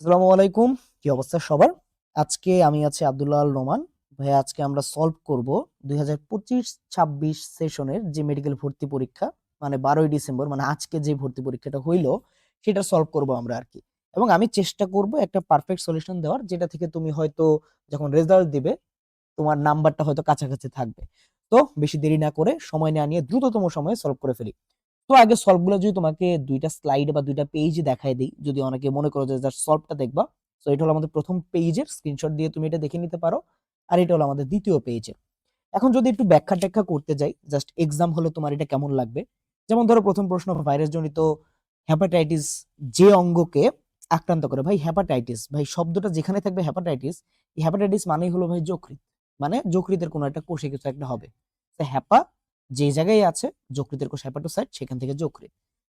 আসসালামু আলাইকুম। কি অবস্থা সবার? আজকে আমি আছি আব্দুল্লাহ আল নোমান। ভাই আজকে আমরা সলভ করব দুই হাজার সেশনের যে মেডিকেল ভর্তি পরীক্ষা মানে বারোই ডিসেম্বর মানে আজকে যে ভর্তি পরীক্ষাটা হইল, সেটা সলভ করব আমরা আর কি এবং আমি চেষ্টা করব একটা পারফেক্ট সলিউশন দেওয়ার, যেটা থেকে তুমি হয়তো যখন রেজাল্ট দিবে, তোমার নাম্বারটা হয়তো কাছাকাছি থাকবে। তো বেশি দেরি না করে সময় নেওয়া নিয়ে দ্রুততম সময়ে সলভ করে ফেলি। তো আগে সলভগুলো যদি তোমাকে দুইটা স্লাইড বা দুইটা পেজ দেখায় দিই, যদি অনেকে মনে করো যে জাস্ট সলভটা দেখবা তো এটা হলো আমাদের প্রথম পেজের স্ক্রিনশট দিয়ে তুমি এটা দেখে নিতে পারো, আর এটা হলো আমাদের দ্বিতীয় পেজের এখন যদি একটু ব্যাখ্যা ট্যাখ্যা করতে যাই জাস্ট এক্সাম হলে তোমার এটা কেমন লাগবে? যেমন ধরো প্রথম প্রশ্ন ভাইরাস জনিত হ্যাপাটাইটিস যে অঙ্গকে আক্রান্ত করে। ভাই হ্যাপাটাইটিস ভাই, শব্দটা যেখানে থাকবে হ্যাপাটাইটিস হ্যাপাটাইটিস মানেই হলো ভাই যকৃত মানে যকৃতের কোনো একটা কোষে কিছু একটা হবে। হ্যাপা যে জায়গায় আছে, যকৃতের কোষ হ্যাপাটোসাইট সেখান থেকে যকৃত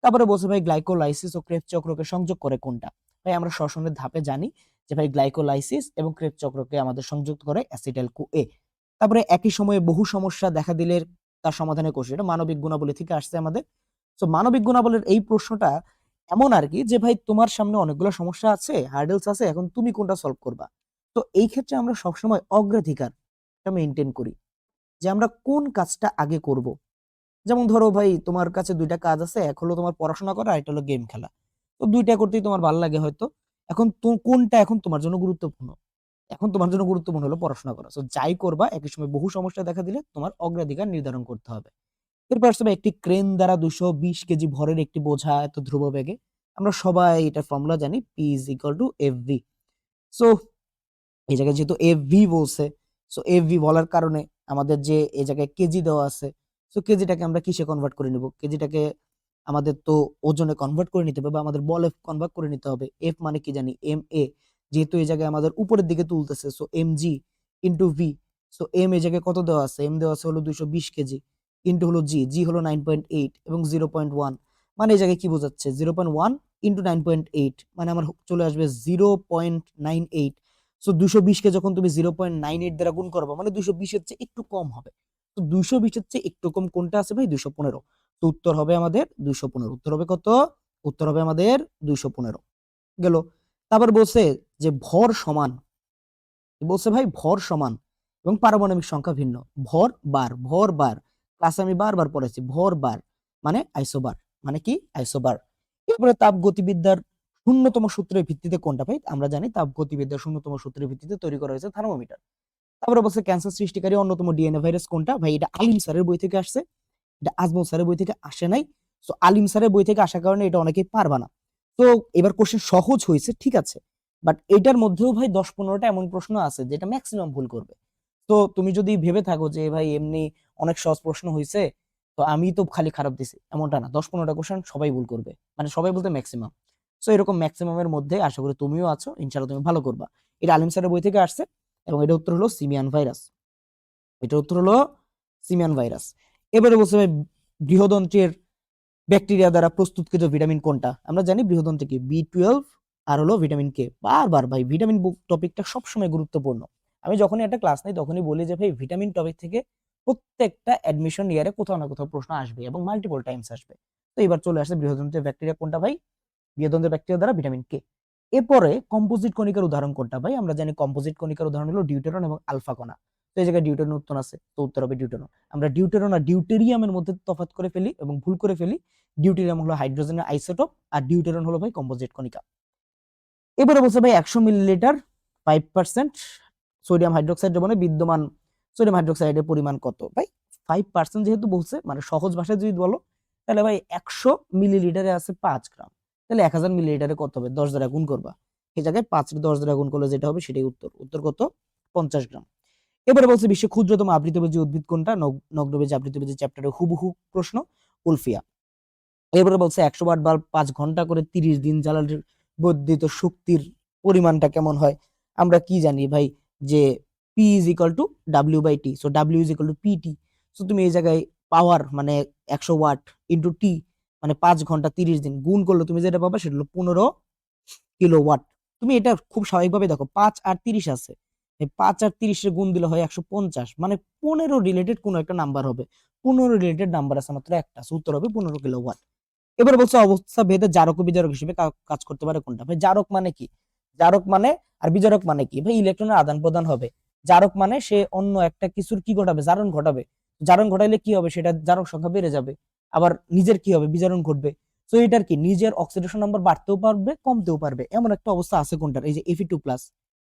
তারপরে বলছে ভাই গ্লাইকোলাইসিস ও ক্রেপ চক্রকে সংযোগ করে কোনটা? ভাই আমরা শ্বসনের ধাপে জানি যে ভাই গ্লাইকোলাইসিস এবং ক্রেপ চক্রকে আমাদের সংযুক্ত করে অ্যাসিটাইল কো এ তারপরে একই সময়ে বহু সমস্যা দেখা দিলে তার সমাধানের কোষ। এটা মানবিক গুণাবলী থেকে আসছে আমাদের। তো মানবিক গুণাবলীর এই প্রশ্নটা এমন আর কি যে ভাই তোমার সামনে অনেকগুলো সমস্যা আছে হার্ডেলস আছে, এখন তুমি কোনটা সলভ করবা? তো এই ক্ষেত্রে আমরা সবসময় অগ্রাধিকার মেনটেন করি। যে আমরা কোন কাজটা আগে করব। যেমন ধরো ভাই, তোমার কাছে দুইটা কাজ আছে, এক হলো তোমার পড়াশোনা করা একটা হলো গেম খেলা। তো দুইটা করতেই তোমার ভালো লাগে হয়তো। এখন কোনটা এখন তোমার জন্য গুরুত্বপূর্ণ? এখন তোমার জন্য গুরুত্বপূর্ণ হলো পড়াশোনা করা। যাই করবা, একই সময় বহু সমস্যা দেখা দিলে তোমার অগ্রাধিকার নির্ধারণ করতে হবে। এরপর আসবে একটি ক্রেন দ্বারা দুশো বিশ কেজি ভরের একটি বোঝা এত ধ্রুব বেগে। আমরা সবাই এটা ফর্মুলা জানি P is equal to F V so এই জায়গায় যেহেতু এফ ভি বলছে সো এফ ভি বলার কারণে আমাদের যে এই জায়গায় কেজি দেওয়া আছে সো কেজিটাকে আমরা কিসে কনভার্ট করে নিব? কেজিটাকে আমাদের তো ওজনে কনভার্ট করে নিতে হবে বা আমাদের বল এফ কনভার্ট করে নিতে হবে। এফ মানে কি জানি? এম এ যেহেতু এই জায়গায় আমাদের উপরের দিকে তুলতেছে so M G into V so M এই জায়গায় কত দেওয়া আছে? এম দেওয়া আছে হলো দুইশো বিশ কেজি ইন্টু হলো জি জি হলো নাইন পয়েন্ট এইট এবং জিরো পয়েন্ট ওয়ান। মানে এই জায়গায় কি বোঝাচ্ছে? Zero point one into nine point eight মানে আমার চলে আসবে zero point nine eight. So দুশো বিশকে যখন তুমি জিরো পয়েন্ট নাইন এইট দ্বারা গুণ করব মানে দুশো বিশের চেয়ে একটু কম হবে। তো দুশো বিশের চেয়ে একটু কম কোনটা আছে ভাই দুশো পনেরো। তো উত্তর হবে আমাদের দুইশো পনেরো। উত্তর হবে কত? উত্তর হবে আমাদের দুইশো পনেরো। গেল। তারপর বলছে যে ভর সমান। বলছে ভাই, ভর সমান এবং পারমাণবিক সংখ্যা ভিন্ন। ভর বার ভর বার। ক্লাসে আমি বারবার পড়েছি, ভর বার মানে আইসোবার মানে কি? আইসোবার এরপরে তাপ গতিবিদ্যার শূন্যতম সূত্রের ভিত্তিতে কোনটা ভাই আমরা জানি তাপ গতিবিদ্যার শূন্যতম সূত্রের ভিত্তিতে তৈরি করা হয়েছে থার্মোমিটার তারপরে বলছে ক্যান্সার সৃষ্টিকারী অন্যতম ডিএনএ ভাইরাস কোনটা? ভাই, এটা আলিম স্যারের বই থেকে আসছে। এটা আজমল স্যারের বই থেকে আসে নাই। তো আলিম স্যারের বই থেকে আসার কারণে এটা অনেকেই পারবা না। তো, এবার কোশ্চেন সহজ হয়েছে, ঠিক আছে। বাট এটার মধ্যেও ভাই দশ পনেরোটা এমন প্রশ্ন আছে যেটা ম্যাক্সিমাম ভুল করবে। তো, তুমি যদি ভেবে থাকো যে, ভাই, এমনি অনেক সহজ প্রশ্ন হয়েছে তো আমি তো খালি খারাপ দিছি। এমনটা না। দশ পনেরোটা কোশ্চেন সবাই ভুল করবে। মানে সবাই বলতে ম্যাক্সিমাম সো এরকম ম্যাক্সিমামের মধ্যে আশা করি তুমিও আছো। ইনশাল্লাহ তুমি ভালো করবা। এটা আলিম স্যারের বই থেকে আসছে এবং এটা উত্তর হলো সিমিয়ান ভাইরাস এটা উত্তর হলো সিমিয়ান ভাইরাস এবারে বলছে বৃহদন্ত্রের ব্যাকটেরিয়া দ্বারা প্রস্তুতকৃত ভিটামিন কোনটা? আমরা জানি বৃহদন্ত্র কি? বি টুয়েলভ আর হলো ভিটামিন কে বারবার ভাই ভিটামিন টপিকটা সবসময় গুরুত্বপূর্ণ। আমি যখনই একটা ক্লাস নেই, তখনই বলি যে ভাই ভিটামিন টপিক থেকে প্রত্যেকটা অ্যাডমিশন ইয়ারে কোথাও না কোথাও প্রশ্ন আসবে এবং মাল্টিপল টাইমস আসবে। তো এবার চলে আসছে বৃহদন্ত্রের ব্যাকটেরিয়া কোনটা ভাই? বৃহদন্ত্রের ব্যাকটেরিয়া দ্বারা ভিটামিন কে এরপরে কম্পোজিট কণিকার উদাহরণ কোনটা ভাই? আমরা জানি কম্পোজিট কণিকার উদাহরণ হলো ডিউটেরন এবং আলফা কণা। তো এই জায়গায় ডিউটেরন উত্তর আছে, তো উত্তর হবে ডিউটেরন আমরা ডিউটেরন আর ডিউটেরিয়ামের মধ্যে তফাৎ করে ফেলি এবং ভুল করে ফেলি। ডিউটেরিয়াম হলো হাইড্রোজেনের আইসোটোপ আর ডিউটেরন হলো ভাই কম্পোজিট কণিকা। এবারে বলছে ভাই একশো millilitre five percent sodium hydroxide দ্রবণে বিদ্যমান সোডিয়াম হাইড্রোক্সাইডের পরিমাণ কত? ভাই ফাইভ পার্সেন্ট যেহেতু বলছে মানে সহজ ভাষায় যদি বলো, তাহলে ভাই একশো মিলিলিটারে আছে পাঁচ গ্রাম। তাহলে এক হাজার মিলিলিটারে কত হবে? দশ দ্বারা গুণ করবা। এই জায়গায় পাঁচ দশ দ্বারা গুণ করলে যেটা হবে সেটাই উত্তর। উত্তর কত? পঞ্চাশ গ্রাম। এবারে বলছে বিশ্বের ক্ষুদ্রতম আবৃতবেজী উদ্ভিদ কোনটা? নগ্নবেজী আবৃতবেজী চ্যাপ্টারের হুবহু প্রশ্ন, উলফিয়া। এবারে বলছে একশো ওয়াট বাল্ব পাঁচ ঘণ্টা করে তিরিশ দিন জ্বালানির বর্ধিত শক্তির পরিমাণটা কেমন হয়? আমরা কি জানি ভাই? যে P is equal to W by T so W is equal to P T so তুমি এই জায়গায় পাওয়ার মানে একশো ওয়াট ইন্টু টি মানে পাঁচ ঘণ্টা তিরিশ দিন গুণ করলে তুমি যেটা পাবা সেটা হলো পনেরো কিলো ওয়াট তুমি এটা খুব স্বাভাবিকভাবে দেখো, পাঁচ আর তিরিশ আছে। পাঁচ আর তিরিশের গুণ দিলে হয় একশো পঞ্চাশ। মানে পনেরো রিলেটেড কোনো একটা নাম্বার হবে। পনেরো রিলেটেড নাম্বার আছে মাত্র একটা So উত্তর হবে পনেরো কিলো ওয়াট এবার বলছে অবস্থা ভেদে জারক ও বিজারক হিসেবে কাজ করতে পারে কোনটা? ভাই, জারক মানে কি? জারক মানে আর বিজারক মানে কি? ভাই ইলেকট্রনের আদান প্রদান হবে। জারক মানে সে অন্য একটা কিছুর কি ঘটাবে? জারণ ঘটাবে। জারণ ঘটাইলে কি হবে? সেটা জারক সংখ্যা বেড়ে যাবে। আবার নিজের কি হবে? বিজারণ ঘটবে। তো এটার কি? নিজের অক্সিডেশন নাম্বার বাড়তেও পারবে, কমতেও পারবে। এমন একটা অবস্থা আছে কোনটার? এই যে এফি টু প্লাস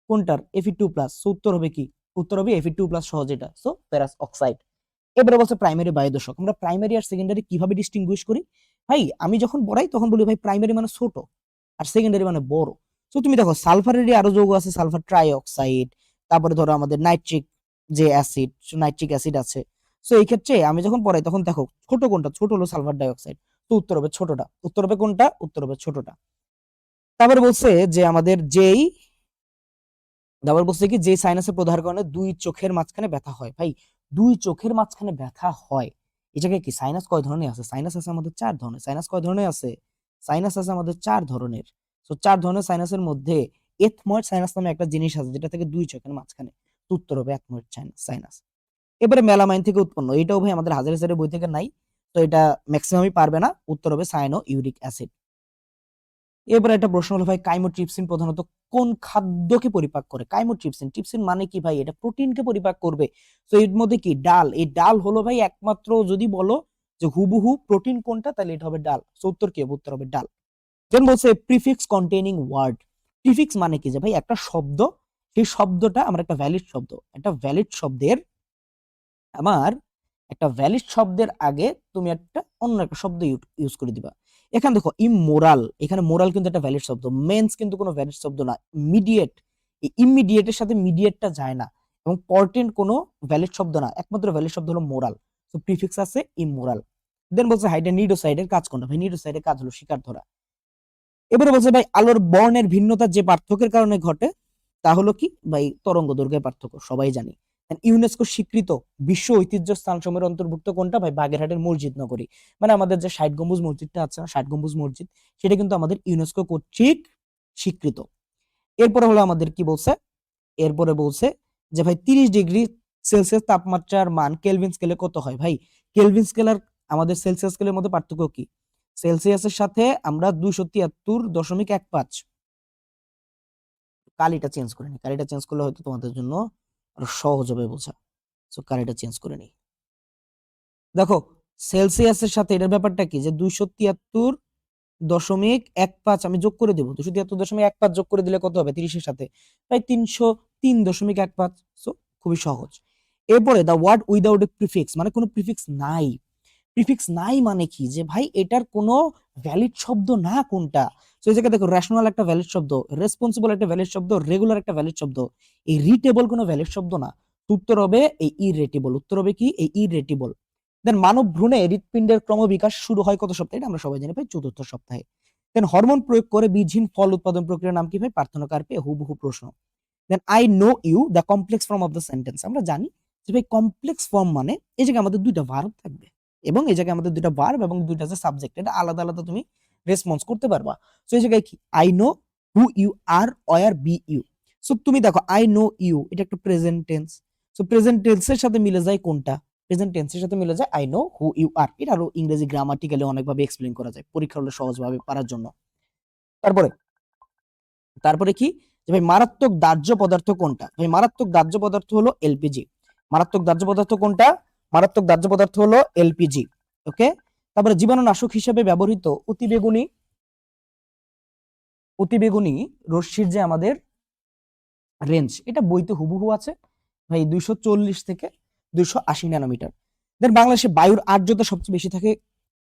কোনটার? এফি টু প্লাস উত্তর হবে কি? উত্তর হবে এফি টু প্লাস সহজ এটা। সো প্যারাস অক্সাইড এবারে বলছে প্রাইমারি বায়ুদূষক। আমরা প্রাইমারি আর সেকেন্ডারি কীভাবে ডিস্টিংগুইশ করি? ভাই, আমি যখন পড়াই তখন বলি, ভাই প্রাইমারি মানে ছোট আর সেকেন্ডারি মানে বড়। তো তুমি দেখো সালফারেরই আরও যৌগ আছে সালফার ট্রাই অক্সাইড তারপরে ধরো আমাদের নাইট্রিক যে অ্যাসিড নাইট্রিক অ্যাসিড আছে। সো এই ক্ষেত্রে আমি যখন পড়াই, তখন দেখো ছোট কোনটা? ছোট হলো সালফার ডাইঅক্সাইড। তো উত্তর হবে ছোটটা। উত্তর হবে কোনটা? উত্তর হবে ছোটটা। তারপরে বলছে যে আমাদের যেই, তারপর বলছে কি যে সাইনাসের প্রধান কারণে দুই চোখের মাঝখানে ব্যথা হয়। ভাই, দুই চোখের মাঝখানে ব্যথা হয়। এটাকে কি? সাইনাস কয় ধরনের আছে? সাইনাস আছে আমাদের চার ধরনের। সাইনাস কয় ধরনের আছে? সাইনাস আছে আমাদের চার ধরনের। তো চার ধরনের সাইনাসের মধ্যে এথময়েড সাইনাস নামে একটা জিনিস আছে, যেটা থেকে দুই চোখের মাঝখানে। উত্তর হবে এথময়েড সাইনাস এবারে মেলামাইন থেকে উৎপন্ন। এটাও ভাই আমাদের হাজার হাজারের বই থেকে নাই, তো এটা ম্যাক্সিমামই পারবে না। উত্তর হবে সায়ানো ইউরিক অ্যাসিড এবারে একটা প্রশ্ন হলো ভাই কাইমোট্রিপসিন প্রধানত কোন খাদ্যকে পরিপাক করে? কাইমোট্রিপসিন ট্রিপসিন মানে কি ভাই? এটা প্রোটিনকে পরিপাক করবে। তো এর মধ্যে কি? ডাল। এই ডাল হলো ভাই একমাত্র যদি বলো যে হুবহু প্রোটিন কোনটা, তাহলে এটা হবে ডাল। So উত্তর কি হবে? উত্তর হবে ডাল। দেন বলছে প্রিফিক্স কন্টেইনিং ওয়ার্ড প্রিফিক্স মানে কি যে ভাই? একটা শব্দ। সেই শব্দটা আমার একটা ভ্যালিড শব্দ। একটা ভ্যালিড শব্দের আমার একটা ভ্যালিড শব্দের আগে তুমি একটা অন্য একটা শব্দ ইউজ করে দিবা। এখানে দেখো ইমোরাল এখানে মোরাল কিন্তু একটা ভ্যালিড শব্দ। মেন্স কিন্তু কোনো ভ্যালিড শব্দ না। মিডিয়েট এই ইমিডিয়েটের সাথে মিডিয়েটটা যায় না। এবং পর্টেন্ট কোনো ভ্যালিড শব্দ না। একমাত্র ভ্যালিড শব্দ হলো মোরাল তো প্রিফিক্স আছে ইমোরাল দেন বলছে হাইডে নিডোসাইডের কাজ কোনটা? ভাই নিডোসাইডের কাজ হলো শিকার ধরা। এবারে বলছে ভাই, আলোর বর্ণের ভিন্নতা যে পার্থক্যের কারণে ঘটে, তা হলো কি? ভাই তরঙ্গ দৈর্ঘ্যের পার্থক্য। সবাই জানি। ইউনেস্কো স্বীকৃত বিশ্ব ঐতিহ্য স্থান সময়ের অন্তর্ভুক্ত কোনটা? ভাই, বাগেরহাটের মসজিদ নগরী। মানে আমাদের যে ষাট গম্বুজ মসজিদটা আছে ষাট গম্বুজ মসজিদ, সেটা কিন্তু আমাদের ইউনেস্কো কর্তৃক স্বীকৃত। এরপরে হলো আমাদের কি বলছে? এরপরে বলছে যে, ভাই, তিরিশ ডিগ্রি সেলসিয়াস তাপমাত্রার মান কেলভিন স্কেলে কত হয়? ভাই, কেলভিন স্কেল আর আমাদের সেলসিয়াস স্কেলের মধ্যে পার্থক্য কি? সেলসিয়াসের সাথে আমরা দুইশো তিয়াত্তর দশমিক এক পাঁচ। কালিটা চেঞ্জ করে নি। কালিটা চেঞ্জ করলে হয়তো তোমাদের জন্য আরও সহজ হবে বোঝা। সো কারেন্টটা চেঞ্জ করে নিই। দেখো, সেলসিয়াসের সাথে এটার ব্যাপারটা কি? যে দুইশো তিয়াত্তর দশমিক এক পাঁচ আমি যোগ করে দেবো। দুশো তিয়াত্তর দশমিক এক পাঁচ যোগ করে দিলে কত হবে? তিরিশের সাথে। প্রায় তিনশো তিন দশমিক এক পাঁচ। সো খুবই সহজ। এরপরে the word without a prefix মানে কোনো প্রিফিক্স নাই। প্রিফিক্স নাই মানে কি? যে ভাই, এটার কোনো ভ্যালিড শব্দ না কোনটা? তো এই জায়গায় দেখো রেশনাল একটা ভ্যালিড শব্দ রেসপন্সিবল একটা ভ্যালিড শব্দ রেগুলার একটা ভ্যালিড শব্দ, এই রিটেবল কোনো ভ্যালিড শব্দ না। উত্তর হবে এই ইরেটেবল উত্তর হবে কি? এই ইরেটেবল দেন মানব ভ্রূণে হৃৎপিণ্ডের ক্রমবিকাশ শুরু হয় কত সপ্তাহে? এটা আমরা সবাই জানি ভাই, চতুর্থ সপ্তাহে। দেন হরমোন প্রয়োগ করে বীজহীন ফল উৎপাদন প্রক্রিয়ার নাম কি ভাই? পার্থনকার্পে হুবহু প্রশ্ন। Then I know you the complex form of the sentence আমরা জানি যে ভাই কমপ্লেক্স ফর্ম মানে এই জায়গায় আমাদের দুইটা ভার্ব থাকবে। এবং এই জায়গায় আমাদের দুইটা ভার্ব এবং দুইটা যে সাবজেক্ট এটা আলাদা আলাদা তুমি রেসপন্স করতে পারবা। সো এই জায়গায় কি? I know who you are were be you so তুমি দেখো আই নো ইউ এটা একটা প্রেজেন্ট টেন্স সো প্রেজেন্ট টেন্সের সাথে মিলে যায় কোনটা? প্রেজেন্ট টেন্সের সাথে মিলে যায় I know who you are এটা আরও ইংরেজি গ্রামাটিক্যালি অনেকভাবে এক্সপ্লেন করা যায়, পরীক্ষা হলে সহজভাবে পারার জন্য। তারপরে তারপরে কি? যে ভাই, মারাত্মক দাহ্য পদার্থ কোনটা? ভাই, মারাত্মক দাহ্য পদার্থ হলো এলপিজি মারাত্মক দাহ্য পদার্থ কোনটা? মারাত্মক দাহ্য পদার্থ হলো এলপিজি ওকে তারপরে জীবাণুনাশক হিসেবে ব্যবহৃত অতিবেগুনি অতিবেগুনি রশ্মির যে আমাদের রেঞ্জ এটা বইতে হুবহু আছে, ভাই দুইশো চল্লিশ থেকে দুইশো আশি ন্যানোমিটার দেন বাংলাদেশে বায়ুর আর্দ্রতা সবচেয়ে বেশি থাকে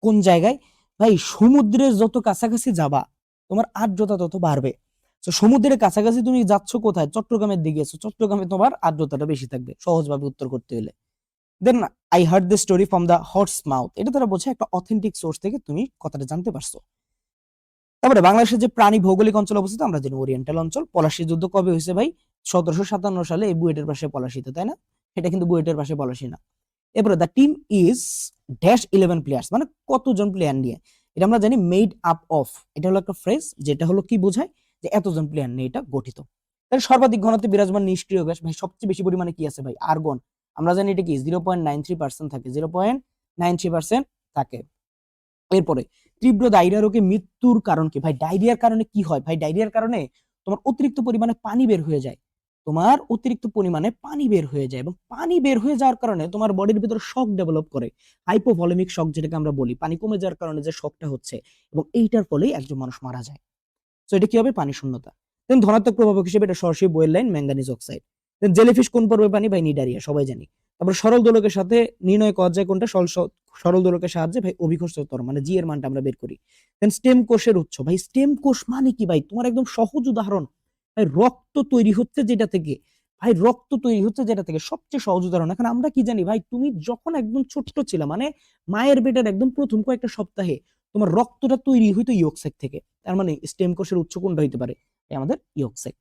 কোন জায়গায়? ভাই সমুদ্রের যত কাছাকাছি যাবা, তোমার আর্দ্রতা তত বাড়বে। তো সমুদ্রের কাছাকাছি তুমি যাচ্ছ কোথায়? চট্টগ্রামের দিকে চট্টগ্রামে তোমার আর্দ্রতাটা বেশি থাকবে, সহজভাবে উত্তর করতে হলে। Then I heard the story from the horse mouth এটা তারা বোঝে একটা অথেন্টিক সোর্স থেকে তুমি কথাটা জানতে পারছ। তারপরে বাংলাদেশের যে প্রাণী ভৌগোলিক অঞ্চল অবস্থিত, আমরা জানি ওরিয়েন্টাল অঞ্চল। পলাশী যুদ্ধ কবে হয়েছে ভাই? সতেরোশো সাতান্ন সালে এই বুয়েটের পাশে পলাশিতে, তাই না? এটা কিন্তু বুয়েটের পাশে পলাশি না। এরপরে the team is dash eleven players মানে কতজন প্লেয়ার নিয়ে? এটা আমরা জানি মেড আপ অফ এটা হলো একটা ফ্রেজ যেটা হলো কি বোঝায়? যে এতজন প্লেয়ার নিয়ে এটা গঠিত। সর্বাধিক ঘনত্বে বিরাজমান নিষ্ক্রিয় গ্যাস, ভাই, সবচেয়ে বেশি পরিমাণে কি আছে ভাই? আর্গন। আমরা জানি এটা কি? Zero point nine three percent থাকে zero point nine three percent থাকে। এরপরে, তীব্র ডায়রিয়া রোগে মৃত্যুর কারণ কি? ভাই, ডায়রিয়ার কারণে কি হয়? ভাই, ডায়রিয়ার কারণে তোমার অতিরিক্ত পরিমাণে পানি বের হয়ে যায়। তোমার অতিরিক্ত পরিমাণে পানি বের হয়ে যায় এবং পানি বের হয়ে যাওয়ার কারণে তোমার বডির ভিতরে শক ডেভেলপ করে। হাইপোভলিমিক শক যেটাকে আমরা বলি, পানি কমে যাওয়ার কারণে যে শকটা হচ্ছে এবং এইটার ফলেই একজন মানুষ মারা যায়। তো এটা কি হবে? পানি শূন্যতা ধনাত্মক প্রভাবক হিসেবে এটা সরাসরি বয়েল লাইন ম্যাঙ্গানিজ অক্সাইড জেলিফিশ কোন পর্বে পানি? ভাই নিডারিয়া, সবাই জানি। তারপর সরল দোলকের সাথে নির্ণয় করা যায় কোনটা সরল সরল দোলকের সাহায্যে ভাই অভিঘর্ষতর মানে জি এর মানটা আমরা বের করি। দেন স্টেম কোষের উৎস। ভাই স্টেম কোষ মানে কি ভাই? তোমার একদম সহজ উদাহরণ। ভাই রক্ত তৈরি হচ্ছে যেটা থেকে। ভাই রক্ত তৈরি হচ্ছে যেটা থেকে। সবচেয়ে সহজ উদাহরণ। এখন আমরা কি জানি ভাই? তুমি যখন একদম ছোট্ট ছিল মানে মায়ের পেটের একদম প্রথম কয়েকটা সপ্তাহে, তোমার রক্তটা তৈরি হইতো ইয়কসেক থেকে। তার মানে স্টেম কোষের উৎস কোনটা হইতে পারে? আমাদের ইয়কসেক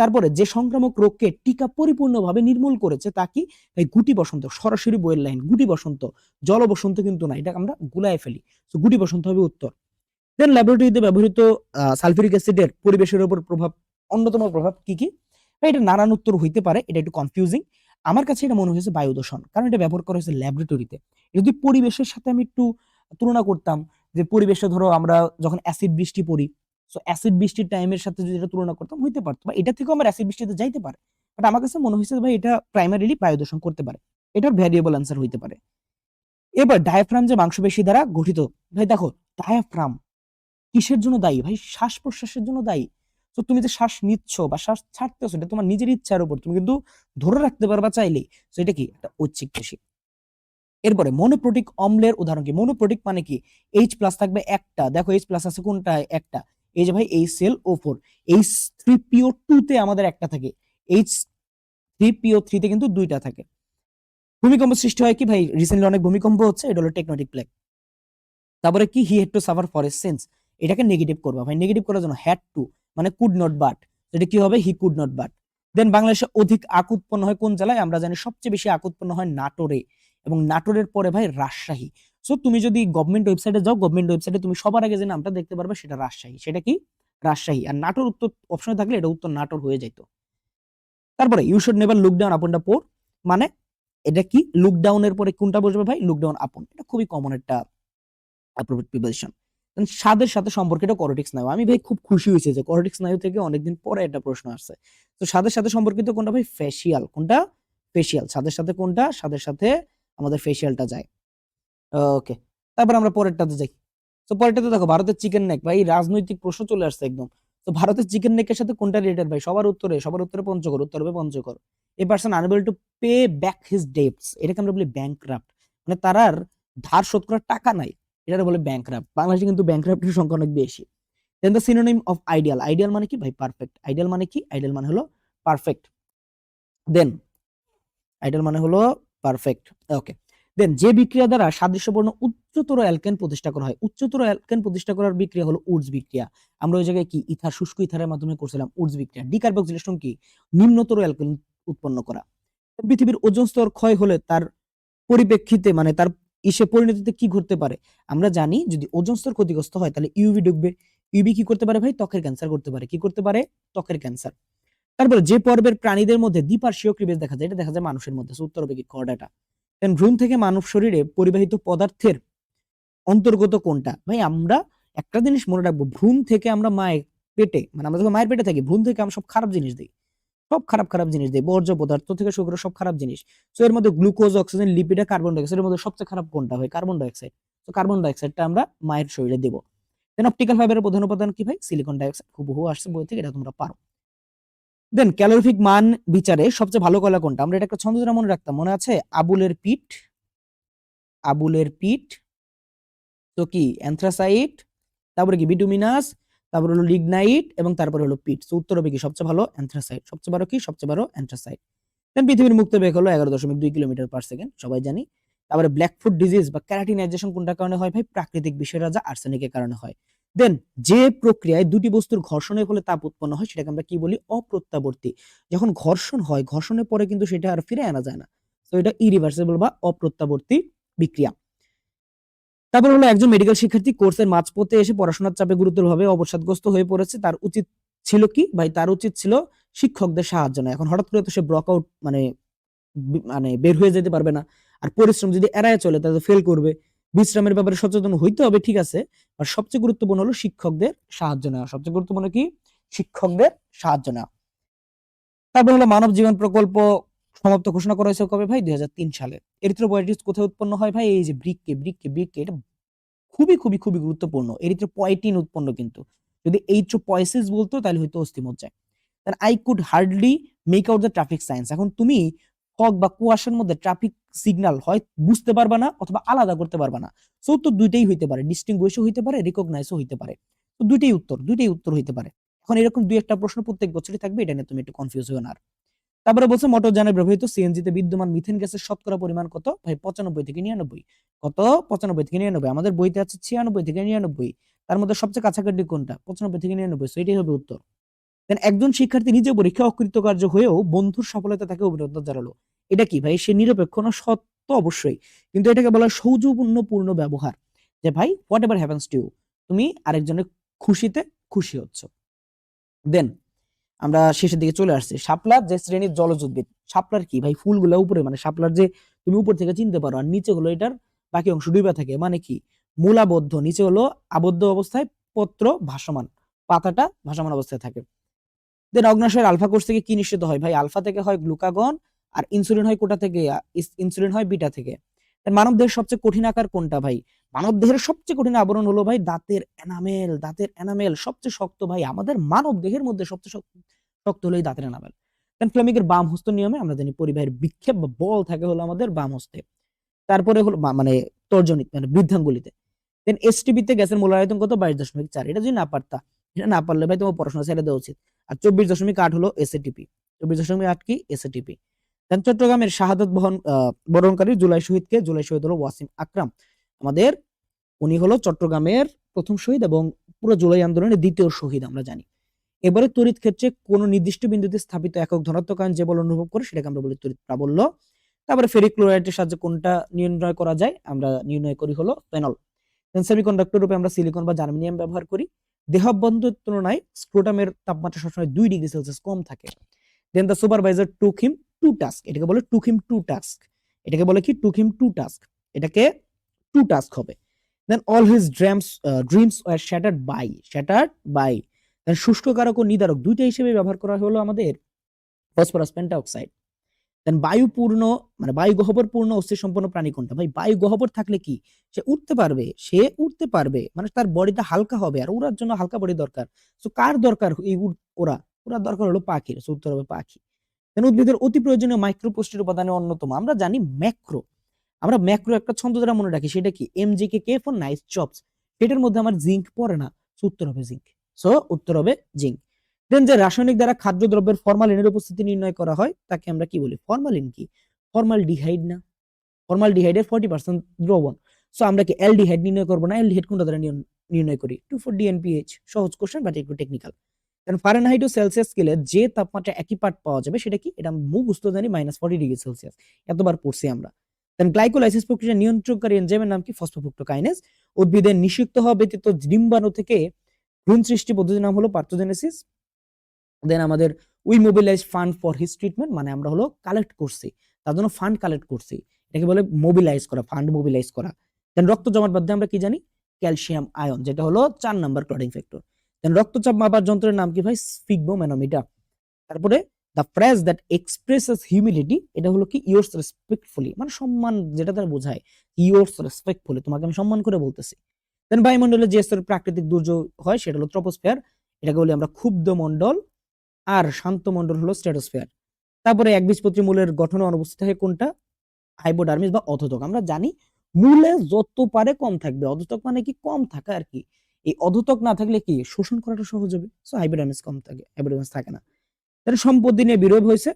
তারপরে যে সংক্রামক রোগকে টিকা পরিপূর্ণভাবে নির্মূল করেছে তা কি? এই গুটি বসন্ত, সরাসরি বইয়ের লাইন, গুটি বসন্ত, জল বসন্ত কিন্তু না, এটা আমরা গুলায় ফেলি। তো গুটি বসন্ত হবে উত্তর। দেন ল্যাবরেটরিতে ব্যবহৃত সালফিউরিক অ্যাসিডের পরিবেশের উপর প্রভাব, অন্যতম প্রভাব কি কি? এটা নানান উত্তর হইতে পারে, এটা একটু কনফিউজিং আমার কাছে এটা মনে হয়েছে বায়ু দূষণ কারণ এটা ব্যবহার করা হয়েছে ল্যাবরেটরিতে যদি পরিবেশের সাথে আমি একটু তুলনা করতাম, যে পরিবেশে ধরো আমরা যখন অ্যাসিড বৃষ্টি পড়ি সো অ্যাসিড বৃষ্টির টাইমের সাথে যদি এটা তুলনা করতাম, হইতে পারতো। বা এটা থেকেও আমার অ্যাসিড বৃষ্টিতে যাইতে পারে। বাট আমার কাছে মনে হয়েছে ভাই, এটা প্রাইমারিলি বায়ু দূষণ করতে পারে। এটার ভ্যারিয়েবল অ্যান্সার হইতে পারে। এবার ডায়াফ্রাম যে মাংসপেশি দ্বারা গঠিত, ভাই দেখো ডায়াফ্রাম কিসের জন্য দায়ী? ভাই, শ্বাস প্রশ্বাসের জন্য দায়ী। তো তুমি যে শ্বাস নিচ্ছ বা শ্বাস ছাড়তেছো, এটা তোমার নিজের ইচ্ছার উপর। তুমি কিন্তু ধরে রাখতে পারবা চাইলেই। তো এটা কি? একটা ঐচ্ছিক পেশি। এরপরে মনোপ্রোটিক অম্লের উদাহরণ কি? মনোপ্রোটিক মানে কি? এইচ প্লাস থাকবে একটা। দেখো এইচ প্লাস আছে কোনটা একটা। এই যে ভাই, এই সেল ও four H three P O two তে আমাদের একটা থাকে এইচ থ্রি পিও থ্রিতে কিন্তু দুইটা থাকে। ভূমিকম্প সৃষ্টি হয় কি ভাই? রিসেন্টলি অনেক ভূমিকম্প হচ্ছে, এটা হলো টেকনোটিক প্লেগ তারপরে কি? He had to suffer for a sense এটাকে নেগেটিভ করবা ভাই। নেগেটিভ করার জন্য হ্যাড টু মানে কুড নট বাট এটা কি হবে? He could not but then বাংলাদেশে অধিক আক উৎপন্ন হয় কোন জেলায়? আমরা জানি সবচেয়ে বেশি আক উৎপন্ন হয় নাটোরে। এবং নাটোরের পরে ভাই রাজশাহী। সো তুমি যদি গভর্নমেন্ট ওয়েবসাইটে যাও গভর্নমেন্ট ওয়েবসাইটে তুমি সবার আগে যে নামটা দেখতে পারবে সেটা রাজশাহী। সেটা কি? রাজশাহী। আর নাটোর উত্তর অপশনে থাকলে এটা উত্তর নাটোর হয়ে যেত তারপরে you should never look down upon the poor মানে এটা কি? লুক ডাউনের পরে কোনটা বসবে ভাই? লুক ডাউন আপন এটা খুবই কমন একটা প্রিপোজিশন স্বাদের সাথে সম্পর্কিত করোটিক স্নায়ু আমি ভাই খুব খুশি হয়েছে যে করোটিক স্নায়ু থেকে অনেকদিন পরে একটা প্রশ্ন আসছে। তো স্বাদের সাথে সম্পর্কিত কোনটা ভাই? ফেসিয়াল কোনটা? ফেসিয়াল স্বাদের সাথে কোনটা? স্বাদের সাথে আমাদের ফেসিয়ালটা যায়। ওকে তারপর আমরা পরেরটাতে যাই। তো পরেরটাতে দেখো, ভারতের চিকেন নেক ভাই, রাজনৈতিক প্রশ্ন চলে আসছে একদম। তো ভারতের চিকেন নেকের সাথে কোনটা রিলেটেড ভাই? সবার উত্তরে সবার উত্তরে পঞ্চকর উত্তর হবে Panchagarh. A person unable to pay back his debts এটাকে আমরা বলি ব্যাংক্রাফট মানে তার আর ধার শোধ করার টাকা নাই এটা বলে ব্যাংক্রাফট বাংলাদেশে কিন্তু ব্যাংক্রাফটের সংখ্যা অনেক বেশি। Then the synonym of ideal ideal মানে কি ভাই? পারফেক্ট আইডিয়াল মানে কি? আইডিয়াল মানে হলো পারফেক্ট দেন আইডিয়াল মানে হলো পারফেক্ট ওকে দেন যে বিক্রিয়া দ্বারা সাদৃশ্যপূর্ণ উচ্চতর অ্যালকেন প্রতিষ্ঠা করা হয়। উচ্চতর অ্যালকেন প্রতিষ্ঠা করার বিক্রিয়া হলো উডস বিক্রিয়া। আমরা ওই জায়গায় কি? ইথার শুষ্ক ইথারের মাধ্যমে করছিলাম উডস বিক্রিয়া। ডিকার্বক্সিলেশন কি? নিম্নতর অ্যালকেন উৎপন্ন করা। পৃথিবীর ওজন স্তর ক্ষয় হলে তার পরিপ্রেক্ষিতে মানে তার ইসে পরিণতিতে কি ঘটতে পারে? আমরা জানি যদি ওজন স্তর ক্ষতিগ্রস্ত হয়, তাহলে ইউভি ঢুকবে। ইউভি কি করতে পারে ভাই? ত্বকের ক্যান্সার করতে পারে। কি করতে পারে? ত্বকের ক্যান্সার। তারপরে যে পর্বের প্রাণীদের মধ্যে দ্বিপার্শ্বীয় ক্লিবেজ দেখা যায়, এটা দেখা যায় মানুষের মধ্যে। উত্তর কি? কর্ডাটা দেন ভ্রূণ থেকে মানব শরীরে পরিবাহিত পদার্থের অন্তর্গত কোনটা? ভাই, আমরা একটা জিনিস মনে রাখব, ভ্রূণ থেকে আমরা মায়ের পেটে মানে আমরা যখন মায়ের পেটে থাকি, ভ্রূণ থেকে আমরা সব খারাপ জিনিস দিই। সব খারাপ খারাপ জিনিস দিই। বর্জ্য পদার্থ থেকে শুরু করে সব খারাপ জিনিস। তো এর মধ্যে গ্লুকোজ, অক্সিজেন, লিপিড কার্বন ডাইঅক্সাইডের মধ্যে সবচেয়ে খারাপ কোনটা হয়? Carbon dioxide. তো কার্বন ডাইঅক্সাইডটা আমরা মায়ের শরীরে দেবো। দেন অপটিক্যাল ফাইবারের প্রধান উপাদান কি ভাই? সিলিকন ডাইঅক্সাইড হুবহু আসছে বই থেকে, এটা তোমরা পারো। দেন ক্যালোরিফিক মান বিচারে সবচেয়ে ভালো কলা কোনটা? আমরা এটা একটা ছন্দ মনে রাখতাম। মনে আছে? আবুলের পিঠ। আবুলের পিঠ। তো কি? অ্যান্থ্রাসাইট, তারপরে কি? বিটুমিনাস তারপরে হলো লিগনাইট এবং তারপরে হলো পিট তো উত্তর হবে কি? সবচেয়ে ভালো অ্যান্থ্রাসাইট। সবচেয়ে বড় কি? সবচেয়ে বড় অ্যান্থ্রাসাইট। দেন পৃথিবীর মুক্ত বেগ হলো এগারো দশমিক দুই কিলোমিটার পার সেকেন্ড সবাই জানি। তারপরে ব্ল্যাক ফুড ডিজিজ বা ক্যারাটিনাইজেশন কোনটার কারণে হয় ভাই? প্রাকৃতিক বিষয় রাজা আর্সেনিকের কারণে হয়। দেন যে প্রক্রিয়ায় দুটি বস্তুর ঘর্ষণের ফলে তাপ উৎপন্ন হয়, সেটাকে আমরা কি বলি? অপ্রত্যাবর্তী। যখন ঘর্ষণ হয়, ঘর্ষণের পরে কিন্তু সেটা আর ফিরে আনা যায় না। তো এটা ইরিভার্সিবল বা অপ্রত্যাবর্তী বিক্রিয়া। তারপর হলো একজন মেডিকেল শিক্ষার্থী কোর্সের মাঝপথে এসে পড়াশোনার চাপে গুরুতরভাবে অবসাদগ্রস্ত হয়ে পড়েছে। তার উচিত ছিল কি? ভাই, তার উচিত ছিল শিক্ষকদের সাহায্য নেয় এখন হঠাৎ করে তো সে ব্লক আউট মানে মানে বের হয়ে যেতে পারবে না। আর পরিশ্রম যদি এড়ায় চলে, তাহলে ফেল করবে। বিশ্রামের ব্যাপারে সচেতন হইতে হবে, ঠিক আছে? আর সবচেয়ে গুরুত্বপূর্ণ হলো শিক্ষকদের সাহায্য নেওয়া। সবচেয়ে গুরুত্বপূর্ণ কি? শিক্ষকদের সাহায্য নেওয়া। তারপর হলো মানব জীবন প্রকল্প সমাপ্ত ঘোষণা করা হয়েছে কবে ভাই? দুই সালে। এরিথ্রোপয়েটিস কোথায় উৎপন্ন হয় ভাই? এই যে ব্রিককে ব্রিককে ব্রিককে, এটা খুবই খুবই খুবই গুরুত্বপূর্ণ। এরিথ্রোপয়েটিন উৎপন্ন কিন্তু। যদি এইথ্রোপয়েসিস বলতো, তাহলে হয়তো অস্থিমজ্জায়। Then I could hardly make out the traffic science এখন তুমি ফগ বা কুয়াশার মধ্যে ট্রাফিক সিগন্যাল হয়, বুঝতে পারবা না অথবা আলাদা করতে পারবা না। সো তো দুইটাই হইতে পারে ডিস্টিংগুইশও হইতে পারে রিকগনাইজও হইতে পারে। তো দুইটাই উত্তর দুইটাই উত্তর হইতে পারে। এখন এরকম দুই একটা প্রশ্ন প্রত্যেক বছরই থাকবে, এটা নিয়ে তুমি একটু কনফিউজ হয়ে না তারপরে বলছে, মোটর যানে ব্যবহৃত সিএনজিতে বিদ্যমান মিথেন গ্যাসের শতকরা পরিমাণ কত? ভাই, পঁচানব্বই থেকে নিরানব্বই। কত? পঁচানব্বই থেকে নিরানব্বই। আমাদের বইতে আছে ছিয়ানব্বই থেকে নিরানব্বই। তার মধ্যে সবচেয়ে কাছাকাছি কোনটা? পঁচানব্বই থেকে নিরানব্বই। সো এটাই হবে উত্তর। দেন একজন শিক্ষার্থী নিজে পরীক্ষা অকৃতকার্য হয়েও বন্ধুর সফলতা তাকে অভিনন্দন জানালো। এটা কি ভাই? সে নিরপেক্ষ না, সত্য অবশ্যই। কিন্তু এটাকে বলা হয় সৌজন্যপূর্ণ ব্যবহার। যে ভাই হোয়াট এভার হ্যাপেন্স টু তুমি আরেকজনের খুশিতে খুশি হচ্ছ। দেন আমরা শেষের দিকে চলে আসছি। শাপলার যে শ্রেণির জলজ উদ্ভিদ শাপলার কি ভাই? ফুলগুলো উপরে মানে শাপলার যে তুমি উপর থেকে চিনতে পারো, আর নিচে হলো এটার বাকি অংশ ডুবে থাকে মানে কি? মূলাবদ্ধ, নিচে হলো আবদ্ধ অবস্থায় পত্র ভাসমান, পাতাটা ভাসমান অবস্থায় থাকে। দেন অগ্নাশয়ের আলফা কোর্স থেকে কি নিশ্চিত হয় ভাই? আলফা থেকে হয় গ্লুকাগন আর ইনসুলিন হয় কোটা থেকে? ইনসুলিন হয় বিটা থেকে। মানব দেহের সবচেয়ে কঠিন আকার কোনটা ভাই? মানব দেহের সবচেয়ে কঠিন আবরণ হলো ভাই দাঁতের এনামেল দাঁতের এনামেল সবচেয়ে শক্ত ভাই। আমাদের মানব দেহের মধ্যে সবচেয়ে শক্ত হলো এই দাঁতের এনামেল দেন ফ্লেমিকের বাম হস্ত নিয়মে আমরা জানি পরিবাহের বিক্ষেপ বা বল থাকে হলো আমাদের বাম হস্তে তারপরে হলো মানে তর্জনী মানে বৃদ্ধাঙ্গুলিতে। দেন এসটিবিতে গ্যাসের মূল আয়তন কত? বাইশ দশমিক চার। এটা যদি না পারতা, এটা না পারলে ভাই তোমার পড়াশোনা ছেড়ে দেওয়া উচিত। আর চব্বিশ দশমিক আট হলো এসএটিপি চব্বিশ দশমিক আট কি? এসএটিপি দেন চট্টগ্রামের শাহাদত বহন বরণকারী জুলাই শহীদকে, জুলাই শহীদ হলো ওয়াসিম আকরাম। আমাদের উনি হলো চট্টগ্রামের প্রথম শহীদ এবং পুরো জুলাই আন্দোলনের দ্বিতীয় শহীদ আমরা জানি। এবারে তড়িৎ ক্ষেত্রে কোনো নির্দিষ্ট বিন্দুতে স্থাপিত একক ধনাত্মক আয়ন যে বল অনুভব করে সেটাকে আমরা বলি তড়িৎ প্রাবল্য। তারপরে ফেরিক ক্লোরাইডের সাহায্যে কোনটা নির্ণয় করা যায় আমরা নির্ণয় করি হলো ফেনল। সেমিকন্ডাক্টর রূপে আমরা সিলিকন বা জার্মেনিয়াম ব্যবহার করি। দেহবন্ধের তুলনায় স্ক্রোটামের তাপমাত্রা সবসময় দুই ডিগ্রি সেলসিয়াস কম থাকে। Then the supervisor took him to task এটাকে বলে টুক হিম টু টাস্ক এটাকে বলে কি টু টাস্ক এটাকে টু টাস্ক হবে। Then all his dreams dreams shattered by shattered by then শুষ্ক কারক ও নিদারক দুইটা হিসেবে ব্যবহার করা হলো আমাদের ফসফরাস পেন্টাঅক্সাইড দেন বায়ু পূর্ণ মানে বায়ু গহ্বর পূর্ণ, অস্থি সম্পন্ন প্রাণী কোনটা? ভাই, বায়ু থাকলে কি? সে উঠতে পারবে, সে উঠতে পারবে মানে তার বডিটা হালকা হবে আর উড়ার জন্য হালকা বডি দরকার। তো কার দরকার এই ওরা? ওরা দরকার হলো পাখির so উত্তর হবে পাখি। দেন উদ্ভিদের অতি প্রয়োজনীয় মাইক্রোপুষ্টির উপাদানের অন্যতম। আমরা জানি ম্যাক্রো। আমরা ম্যাক্রো একটা ছন্দ দ্বারা মনে রাখি, সেটা কি? M G K K for nice chops এটার মধ্যে আমার জিঙ্ক পড়ে না উত্তর হবে জিঙ্ক সো উত্তর হবে জিঙ্ক দেন যে রাসায়নিক দ্বারা খাদ্যদ্রব্যের ফরমালিনের উপস্থিতি নির্ণয় করা হয়, তাকে আমরা কি বলি? ফরমালিন কি? ফরমাল ডিহাইড না। ফরমাল ডিহাইডের ফর্টি পার্সেন্ট দ্রবণ। সো আমরা কি অ্যালডিহাইড নির্ণয় করব না? অ্যালডিহাইড কোনটা দ্বারা নির্ণ- নির্ণয় করি? Two four D N P H সহজ কোশ্চেন বাট একটু টেকনিক্যাল কারণ ফারেনহাইট ও সেলসিয়াস স্কেলে যে তাপমাত্রা একই পার্ট পাওয়া যাবে, সেটা কি? এটা মুখস্থ জানি মাইনাস ফর্টি ডিগ্রি সেলসিয়াস এতবার পড়ছি আমরা। দেন গ্লাইকোলাইসিস প্রক্রিয়া নিয়ন্ত্রণকারী এনজাইমের নাম কি? ফসফোফ্রুক্টোকাইনেজ উদ্ভিদের নিষিক্ত হওয়া ব্যতীত ডিম্বাণু থেকে ভ্রূণ সৃষ্টি পদ্ধতির নাম হলো পার্থোজেনেসিস দেন আমাদের we mobilise fund for his treatment মানে আমরা হলো কালেক্ট করছি। তার জন্য ফান্ড কালেক্ট করছি। এটাকে বলে মোবিলাইজ করা ফান্ড মোবিলাইজ করা। দেন রক্ত জমাট বাধ্যে আমরা কি জানি? ক্যালসিয়াম আয়ন যেটা হলো চার নাম্বার ক্লটিং ফ্যাক্টর দেন রক্তচাপ মাপার যন্ত্রের নাম কি ভাই? স্ফিগমোম্যানোমিটার তারপরে the phrase that expresses humility এটা হলো কি? ইয়োর্স রেসপেক্টফুলি মানে সম্মান যেটা তারা বোঝায়। ইয়োর্স রেসপেক্টফুলি তোমাকে আমি সম্মান করে বলতেছি। দেন বায়ুমণ্ডলে যে স্তরের প্রাকৃতিক দুর্যোগ হয়, সেটা হলো ট্রপোস্ফিয়ার এটাকে বলি আমরা ক্ষুব্ধ মণ্ডল আর শান্ত মণ্ডল হলো স্ট্র্যাটোস্ফিয়ার তারপরে একবীজপত্রী মূলের গঠনে অনুপস্থিত থাকে কোনটা? হাইপোডার্মিস বা অধতক। আমরা জানি মূলে যত পারে কম থাকবে। অধতক মানে কি? কম থাকা আর কি। এই অধতক না থাকলে কি শোষণ করাটা সহজ হবে? সো হাইপোডার্মিস কম থাকে হাইপোডার্মিস থাকে না। তাহলে সম্পত্তি নিয়ে বিরোধ হয়েছে।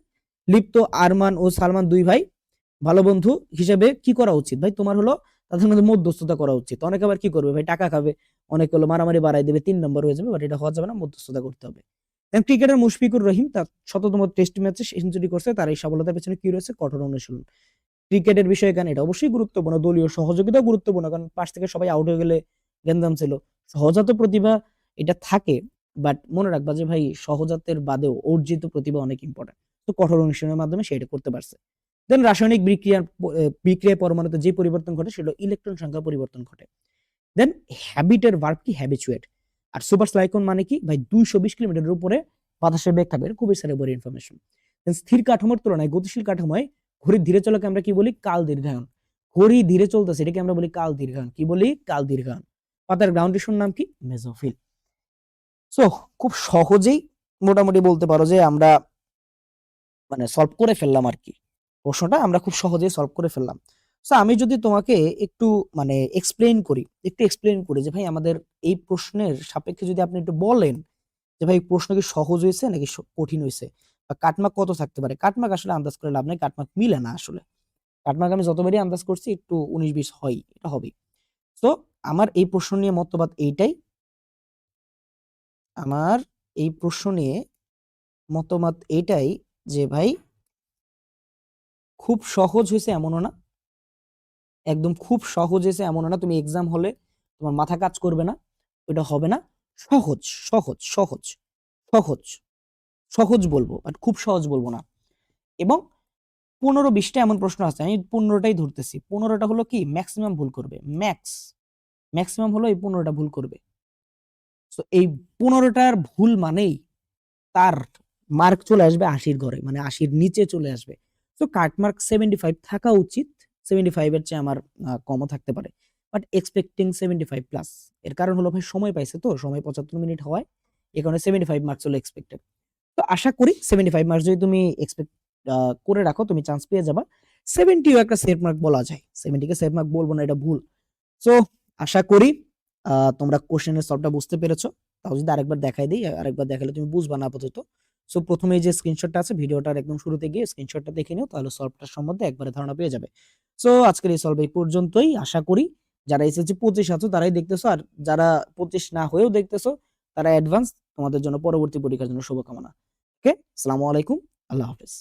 লিপ্ত আরমান ও সালমান দুই ভাই, ভালো বন্ধু হিসেবে কি করা উচিত? ভাই, তোমার হলো, তাদের মধ্যে মধ্যস্থতা করা উচিত। অনেক আবার কি করবে? ভাই, টাকা খাবে। অনেক হলো মারামারি বাড়াই দেবে, তিন নম্বর হয়ে যাবে বাট এটা হওয়া যাবে না, মধ্যস্থতা করতে হবে। ক্রিকেটার মুশফিকুর রহিম, তার শততম টেস্ট ম্যাচে সেঞ্চুরি করছে, তার এই সফলতার পেছনে কি রয়েছে? কঠোর অনুশীলন। ক্রিকেটের বিষয়ে গান এটা অবশ্যই গুরুত্বপূর্ণ, দলীয় সহযোগিতা গুরুত্বপূর্ণ, কারণ পাশ থেকে সবাই আউট হয়ে গেলে গেন্দাম ছিল। সহজাত প্রতিভা এটা থাকে বাট মনে রাখবা যে ভাই সহজাতের বাদেও অর্জিত প্রতিভা অনেক ইম্পর্টেন্ট তো কঠোর অনুশীলনের মাধ্যমে সেটা করতে পারছে। দেন রাসায়নিক বিক্রিয়ার প- আহ, বিক্রিয়া পরমাণুতে যে পরিবর্তন ঘটে সেটা ইলেকট্রন সংখ্যা পরিবর্তন ঘটে। দেন হ্যাবিটের ভার্ব কি? হ্যাবিচুয়েট আর সুপার সাইক্লোন মানে কি? ভাই দুইশো বিশ কিলোমিটারের উপরে বাতাসের বেগ থাকবে এটা খুবই সারে বড় ইনফরমেশন স্থির কাঠামোর তুলনায় গতিশীল কাঠামোয় ঘড়ির ধীরে চলাকে আমরা কি বলি? কাল দীর্ঘায়ন। ঘড়ি ধীরে চলতেছে এটাকে আমরা বলি কাল দীর্ঘায়ন। কি বলি? কাল দীর্ঘায়ন। পাতার গ্রাউন্ড টিস্যুর নাম কি? মেজোফিল সো খুব সহজেই মোটামুটি বলতে পারো যে আমরা মানে সলভ করে ফেললাম আর কি। প্রশ্নটা আমরা খুব সহজেই সলভ করে ফেললাম। সো আমি যদি তোমাকে একটু মানে এক্সপ্লেইন করি, একটু এক্সপ্লেন করি যে ভাই আমাদের এই প্রশ্নের সাপেক্ষে যদি আপনি একটু বলেন যে ভাই প্রশ্ন কি সহজ হয়েছে নাকি কঠিন হয়েছে? বা কাটমার্ক কত থাকতে পারে? কাটমার্ক আসলে আন্দাজ করে লাভ নেই কাটমার্ক মিলে না আসলে। কাটমার্ক আমি যতবারই আন্দাজ করছি একটু উনিশ বিশ হয়, এটা হবেই। তো আমার এই প্রশ্ন নিয়ে মতবাদ এইটাই। আমার এই প্রশ্ন নিয়ে মতামত এইটাই যে, ভাই, খুব সহজ হয়েছে এমনও না। একদম খুব সহজ হয়েছে এমনও না। তুমি এক্সাম হলে তোমার মাথা কাজ করবে না। ওটা হবে না। সহজ সহজ সহজ সহজ সহজ বলব বাট খুব সহজ বলব না। এবং পনেরো বিশটা এমন প্রশ্ন আছে। আমি পনেরোটাই ধরতেছি। পনেরোটা হলো কি? ম্যাক্সিমাম ভুল করবে। ম্যাক্স ম্যাক্সিমাম হলো এই পনেরোটা ভুল করবে। তো এই পনেরোটার ভুল মানেই তার মার্ক চলে আসবে আশির ঘরে মানে আশির নিচে চলে আসবে। তো কাট মার্ক সেভেন্টি ফাইভ থাকা উচিত। সেভেন্টি ফাইভের চেয়ে আমার কমও থাকতে পারে। But expecting seventy five plus এর কারণ হলো ভাই সময় পাইছে তো, সময় পঁচাত্তর মিনিট হওয়ায় এই কারণে সেভেন্টি ফাইভ মার্কস হলো এক্সপেক্টেড তো আশা করি সেভেন্টি ফাইভ মার্কস যদি তুমি এক্সপেক্ট করে রাখো, তুমি চান্স পেয়ে যাবা। সেভেন্টিও একটা সেফ মার্ক বলা যায়। সেভেন্টিকে সেফ মার্ক বলব না, এটা ভুল। সো আশা করি তোমরা কোশ্চেনের সলভটা বুঝতে পেরেছ। তাও যদি আরেকবার দেখাই দিই, আরেকবার দেখালে তুমি বুঝবা না আপাতত। সো প্রথমে যে স্ক্রিনশটটা আছে, ভিডিওটার একদম শুরুতে গিয়ে স্ক্রিনশটটা দেখে নিও, তাহলে সলভটার সম্বন্ধে একবারে ধারণা পেয়ে যাবে। সো আজকের এই সলভ এই পর্যন্তই। আশা করি, যারা এসেছে পঁচিশ আছো, তারাই দেখতেছো, আর যারা পঁচিশ না হয়েও দেখতেছো, তারা অ্যাডভান্স তোমাদের জন্য পরবর্তী পরীক্ষার জন্য শুভকামনা। ওকে আসসালামু আলাইকুম আল্লাহ হাফেজ।